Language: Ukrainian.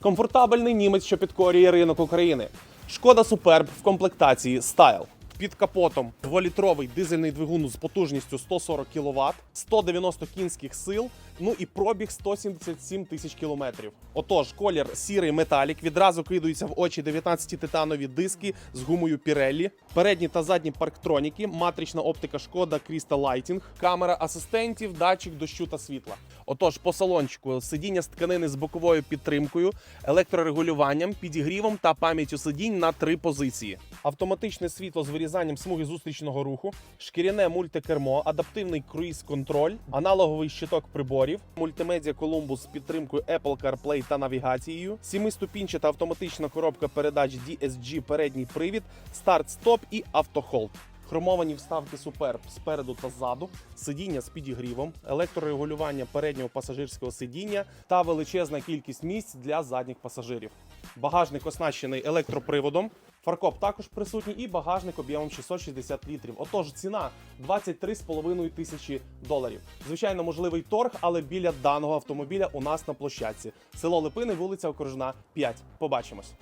Комфортабельний німець, що підкорює ринок України. Шкода Суперб в комплектації Style. Під капотом дволітровий дизельний двигун з потужністю 140 кВт, 190 кінських сил, ну і пробіг 177 тисяч кілометрів. Отож, колір сірий металік відразу кидаються в очі 19 титанові диски з гумою Pirelli, передні та задні парктроніки, матрична оптика шкода Crystal Lighting, камера асистентів, датчик дощу та світла. Отож, по салончику сидіння з тканини з боковою підтримкою, електрорегулюванням, підігрівом та пам'яттю сидінь на три позиції. Автоматичне світло з вирізанням смуги зустрічного руху, шкіряне мультикермо, адаптивний круїз-контроль, аналоговий щиток приборів, мультимедіа Columbus з підтримкою Apple CarPlay та навігацією, сімиступінчата автоматична коробка передач DSG передній привід, старт-стоп і автохолд. Хромовані вставки Superb спереду та ззаду, сидіння з підігрівом, електрорегулювання переднього пасажирського сидіння та величезна кількість місць для задніх пасажирів. Багажник оснащений електроприводом. Фаркоп також присутній і багажник об'ємом 660 літрів. Отож, ціна 23,5 тисячі доларів. Звичайно, можливий торг, але біля даного автомобіля у нас на площадці. Село Липини, вулиця Окружна, 5. Побачимось.